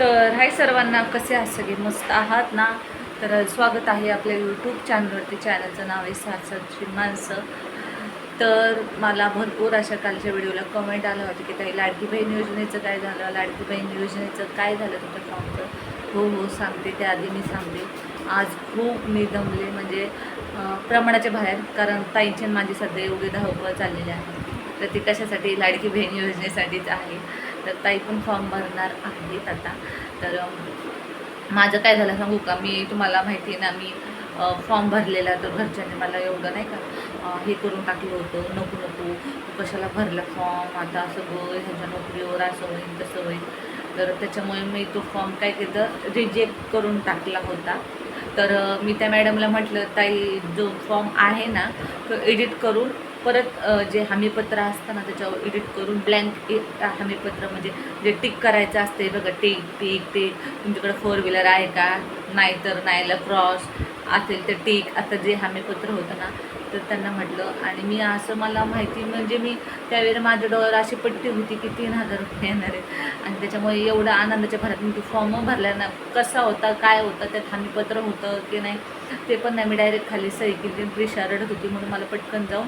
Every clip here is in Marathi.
तर हाय सर्वांना कसे आहात सगळे? मस्त आहात ना? तर स्वागत आहे आपल्या यूट्यूब चॅनलवरती चॅनलचं नाव आहे सारसाची माणसं. तर मला भरपूर अशा कालच्या व्हिडिओला कमेंट आलं होतं की ताई लाडकी बहीण योजनेचं काय झालं? लाडकी बहीण योजनेचं काय झालं तुमच्या फॉर्मचं हो हो सांगते. त्याआधी मी सांगते. आज खूप मी दमले. म्हणजे प्रमाणाच्या बाहेर. कारण ताईंची माझी सध्या एवढी धावपळ चाललेली आहे. तर ती कशासाठी? लाडकी बहीण योजनेसाठीच आहे. तर ताई पण फॉर्म भरणार आहेत आता. तर माझं काय झालं सांगू का? मी तुम्हाला माहिती आहे ना मी फॉर्म भरलेला तर घरच्यांनी मला एवढं नाही का हे करून टाकलं होतं नको नको कशाला भरला फॉर्म आता सगळं ह्याच्या नोकरीवर असं होईल तसं होईल तर त्याच्यामुळे मी तो फॉर्म काय केलं रिजेक्ट करून टाकला होता. तर मी त्या मॅडमला म्हटलं ताई जो फॉर्म आहे ना तो एडिट करून परत जे हमीपत्र असतं ना त्याच्यावर एडिट करून ब्लँक हमीपत्र म्हणजे जे टिक करायचं असते बघा टिक टिक टिक तुमच्याकडे फोर व्हीलर आहे का? नाही तर नाहीला क्रॉस असेल तर टिक आता जे हमीपत्र होतं ना तर त्यांना म्हटलं. आणि मी असं मला माहिती म्हणजे मी त्यावेळेला माझ्या डोळ्यावर अशी पट्टी होती की तीन हजार रुपये येणार आहे. आणि त्याच्यामुळे एवढं आनंदाच्या भरात मी तो फॉर्म भरला ना कसा होता काय होता त्यात हमीपत्र होतं की नाही ते पण नाही. मी डायरेक्ट खाली सही केली प्रिशा रडत होती म्हणून मला पटकन जाऊन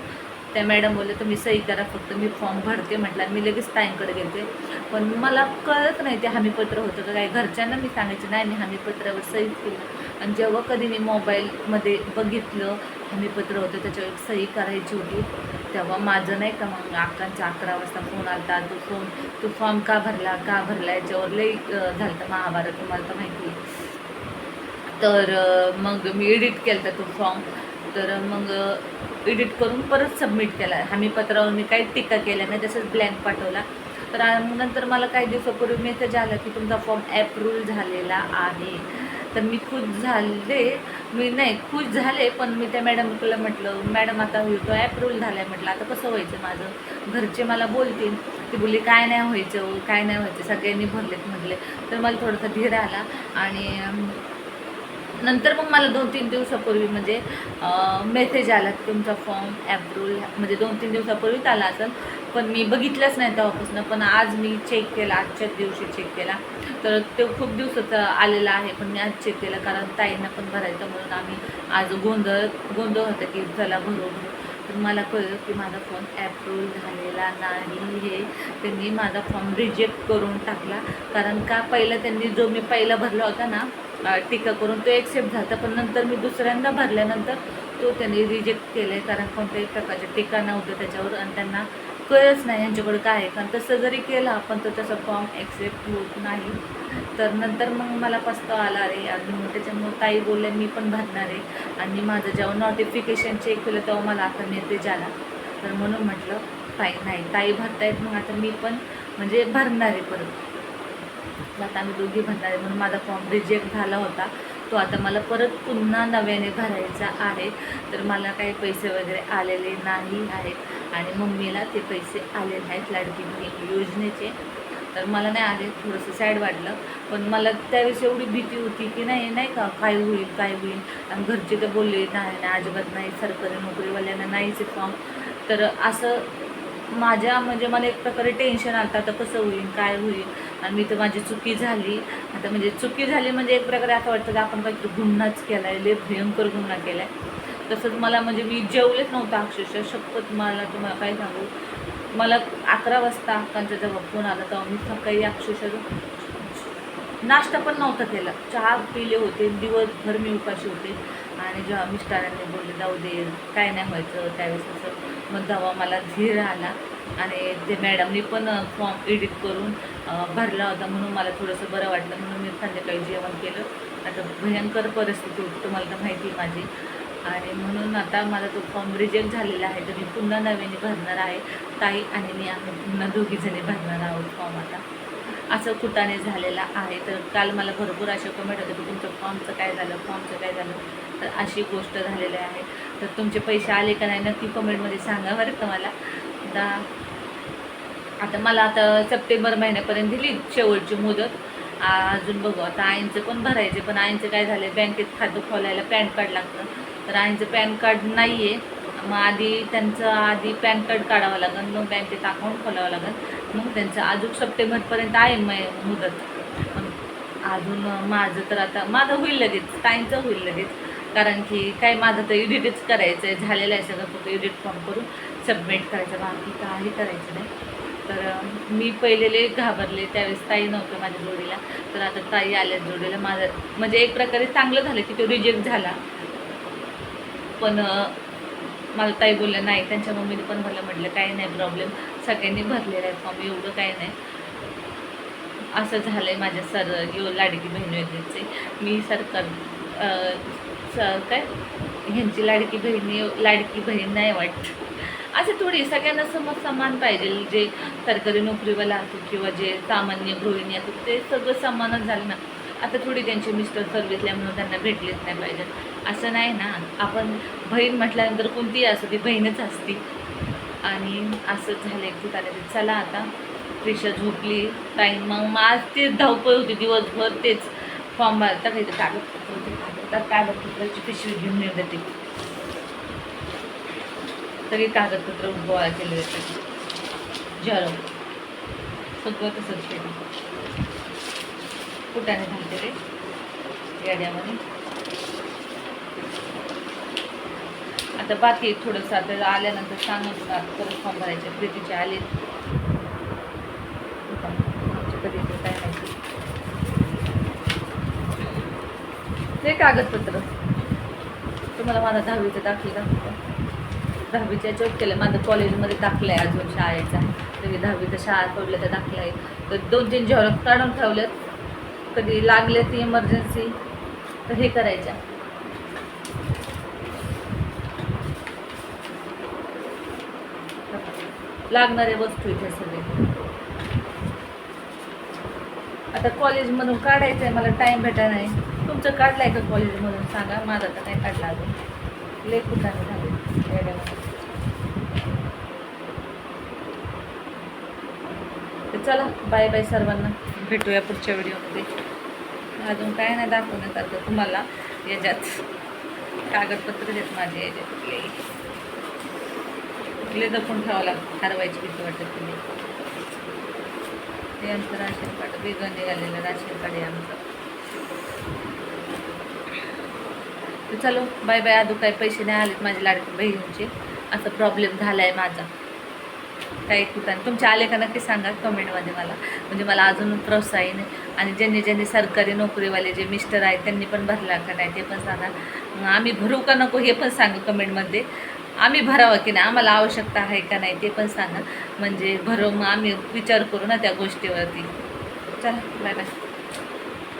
त्या मॅडम बोलले तुम्ही सही करा फक्त मी फॉर्म भरते म्हटलं मी लगेच ताईंकडे गेले पण मला कळत नाही ते हमीपत्र होतं का काय. घरच्यांना मी सांगायचे नाही मी हमीपत्रावर सही केलं. आणि जेव्हा कधी मी मोबाईलमध्ये बघितलं हमीपत्र होतं त्याच्यावर सही करायची होती तेव्हा माझं नाही का मग अक्कांचा अकरा वाजता फोन आला तो फोन तो फॉर्म का भरला का भरला याच्यावर लई झालं तर महाभारत तुम्हाला तर माहिती आहे. तर मग मी एडिट केलं तो फॉर्म. तर मग एडिट करून परत सबमिट केला. हमीपत्रावर मी काही टीका केल्या नाही तसंच ब्लँक पाठवला. तर नंतर मला काही दिवसापूर्वी मेसेज आला की तुमचा फॉर्म ॲप्रूव्ह झालेला आहे. तर मी खुश झाले. मी नाही खुश झाले पण मी त्या मॅडमकडे म्हटलं मॅडम आता तो ॲप्रूव्ह झाला आहे म्हटलं आता कसं व्हायचं माझं? घरचे मला बोलतील. ती बोलली काय नाही व्हायचं काय नाही व्हायचं सगळ्यांनी भरलेत म्हटले. तर मला थोडासा धीर आला आणि नंतर मग मला दोन तीन दिवसापूर्वी म्हणजे मेसेज आला की तुमचा फॉर्म ॲप्रूव्हल म्हणजे दोन तीन दिवसापूर्वीच आला असेल. पण मी बघितलंच नाही तेव्हापासून पण आज मी चेक केला आजच्याच दिवशी चेक केला. तर ते खूप दिवसाचं आलेला आहे पण मी आज चेक केलं कारण ताईंना पण भरायचं म्हणून आम्ही आज गोंधळ गोंधळ होतं की चला भरू तर मला कळलं की माझा फॉर्म ॲप्रूव्ह झालेला नाही हे त्यांनी माझा फॉर्म रिजेक्ट करून टाकला. कारण का? पहिला त्यांनी जो मी पहिला भरला होता ना टीका करून तो एक्सेप्ट झाला पण नंतर मी दुसऱ्यांदा भरल्यानंतर तो त्यांनी रिजेक्ट केला आहे कारण कोणत्याही प्रकारचे टीका नव्हतं त्याच्यावर. आणि त्यांना कळच नाही यांच्याकडे काय आहे. कारण तसं जरी केलं आपण तर त्याचा फॉर्म एक्सेप्ट होत नाही. तर नंतर मग मला पस्तावा आला रे आणि मग त्याच्यामुळे ताई बोलल्या मी पण भरणार आहे. आणि माझं जेव्हा नोटिफिकेशन चेक केलं तेव्हा मला आता मेसेज आला. तर म्हणून म्हटलं ताई नाही ताई भरतायत मग आता मी पण म्हणजे भरणार आहे परत. आता आम्ही दोघी भरणार आहे म्हणून माझा फॉर्म रिजेक्ट झाला होता. तो आता मला परत पुन्हा नव्याने भरायचा आहे. तर मला काही पैसे वगैरे आलेले नाही आहेत. आणि मम्मीला ते पैसे आलेले आहेत लाडकी बहीण योजनेचे. तर मला नाही आले थोडंसं सॅड वाटलं. पण मला त्यावेळेस एवढी भीती होती की नाही नाही का काय होईल काय होईल? आणि घरचे तर बोलले नाही नाही अजिबात नाही सरकारी नोकरीवाल्यांना नाहीच फॉर्म. तर असं माझ्या म्हणजे मला एक प्रकारे टेन्शन आलं आता कसं होईल काय होईल? आणि मी तर माझी चुकी झाली. आता म्हणजे चुकी झाली म्हणजे एक प्रकारे असं वाटतं की आपण काहीतरी गुन्हाच केला आहे लय भयंकर गुन्हा केला आहे तसंच मला म्हणजे मी जेवलेच नव्हतं अक्षरशः शपथ मला तुम्हाला काय सांगू? मला अकरा वाजता अक्कांचा जेव्हा फोन आला तेव्हा मी सकाळी अक्षरशः नाश्ता पण नव्हता केला. चहा पिले होते दिवसभर मी उपाशी होते. आणि जेव्हा मिस्टरांनी बोलले जाऊ दे काय नाही व्हायचं त्यावेळेस असं मग तेव्हा मला धीर आला आणि ते मॅडमनी पण फॉर्म एडिट करून भरला होता म्हणून मला थोडंसं बरं वाटलं. म्हणून मी संध्याकाळी जेवण केलं. आता भयंकर परिस्थिती होती तुम्हाला तर माहिती आहे माझी. आणि म्हणून आता माझा तो फॉर्म रिजेक्ट झालेला आहे तर मी पुन्हा नव्याने भरणार आहे. ताई आणि मी आम्ही पुन्हा दोघीजणी भरणार आहोत फॉर्म आता. असं कुटाने झालेला आहे तर काल मला भरपूर असे कमेंट होते की तुमचं फॉर्मचं काय झालं फॉर्मचं काय झालं? तर अशी गोष्ट झालेली आहे. तर तुमचे पैसे आले का नाही नक्की कमेंटमध्ये सांगा बरं का मला. आता आता मला आता सप्टेंबर महिन्यापर्यंत दिली शेवटची मुदत. अजून बघू. आता आईंचं पण भरायचे पण आईंचं काय झालं बँकेत खातं खोलायला पॅन कार्ड लागतं. तर आईंचं पॅन कार्ड नाही आहे मग आधी त्यांचं आधी पॅन कार्ड काढावं लागेल मग बँकेत अकाउंट खोलावं लागेल मग त्यांचं अजून सप्टेंबरपर्यंत आहे मै मुदत. अजून माझं तर आता माझं होईल लगेच ताईंचं होईल लगेच. कारण की काय माझं तर एडिटच करायचं आहे झालेलं आहे सगळं फक्त एडिट फॉर्म करून सबमिट करायचं बाकी काही करायचं नाही. तर मी पहिलेले घाबरले. त्यावेळेस ताई नव्हतं माझ्या जोडीला. तर आता ताई आल्या जोडीला. माझं म्हणजे एक प्रकारे चांगलं झालं की तो रिजेक्ट झाला. पण मला ताई बोलल्या नाही त्यांच्या मम्मीने पण मला म्हटलं काही नाही प्रॉब्लेम सगळ्यांनी भरलेला आहे फॉर्म एवढं काही नाही. असं झालं आहे माझ्या सर यो लाडकी बहीण योजनेचे मी सरकार सर स काय? ह्यांची लाडकी बहिणी लाडकी बहीण नाही वाटत. असं थोडी सगळ्यांना समज समान पाहिजे जे सरकारी नोकरीवाला असो किंवा जे सामान्य गृहिणी असो ते सगळं समानच झालं ना. आता थोडी त्यांचे मिस्टर सर्व्हिसला म्हणून त्यांना भेटलेच नाही पाहिजे. असं नाही ना. आपण बहीण म्हटल्यानंतर कोणतीही असो ती बहीणच असती. आणि असंच झालं एक ठिकाणी. ते चला आता. प्रिशा झोपली. टाईम मग मग आज तेच धावपळ होती दिवसभर तेच. फॉर्म भरता काही कागदपत्र होते. कागदपत्राची पिशवी घेऊन येऊ देते सगळी कागदपत्र गोळा केले होते. झरो सगळं तसंच केलं कुठाने घालते रे गाड्यामध्ये आता बाकी थोडंसं आता आल्यानंतर सांगत सात परत फॉर्म भरायचे प्रीतीचे आले. कधी काय ते कागदपत्र. तुम्हाला माझा दहावीचं दाखल दाखवतो दहावीच्या जॉब केलं माझं कॉलेजमध्ये दाखलं आहे अजून शाळेचा. तुम्ही दहावीचा शाळा सोडलं तर दाखलं आहे तर दोन तीन झेरॉक्स काढून ठेवल्यात कधी लागले ती इमर्जन्सी तर हे करायच्या लागणारे वस्तू इथे सगळे. आता कॉलेजमधून काढायचं आहे मला टाईम भेटा नाही. तुमचं काढलं आहे का कॉलेजमधून? सांगा. माझा तर नाही काढला अजून. लय कुठाने झाले येड्यामध्ये. तर चला बाय बाय सर्वांना. भेटूया पुढच्या व्हिडिओमध्ये. अजून काय नाही दाखवण्यात आलं तुम्हाला याच्यात. कागदपत्र देत माझे याच्यात कुठले जपून ठेवावं लागतं हरवायची भीती वाटत तुम्ही ते आमचं राशन कार्ड वेगळं निघालेलं राशन कार्ड आहे आमचं. तर चलो बाय बाय अजून काही पैसे नाही आलेत माझ्या लाडकी बहिणीचे. असा प्रॉब्लेम झाला आहे माझा. काही ठिकाणी. तुमचे आले का नक्की सांगा कमेंटमध्ये मला. म्हणजे मला अजून प्रोत्साहन आहे. आणि ज्यांनी ज्यांनी सरकारी नोकरीवाले जे मिस्टर आहेत त्यांनी पण भरला का नाही ते पण सांगा. मग आम्ही भरू का नको हे पण सांगा कमेंटमध्ये. आम्ही भरावं की नाही? आम्हाला आवश्यकता आहे का नाही ते पण सांगा. म्हणजे भरव मग आम्ही विचार करू ना त्या गोष्टीवरती. चला बाय बाय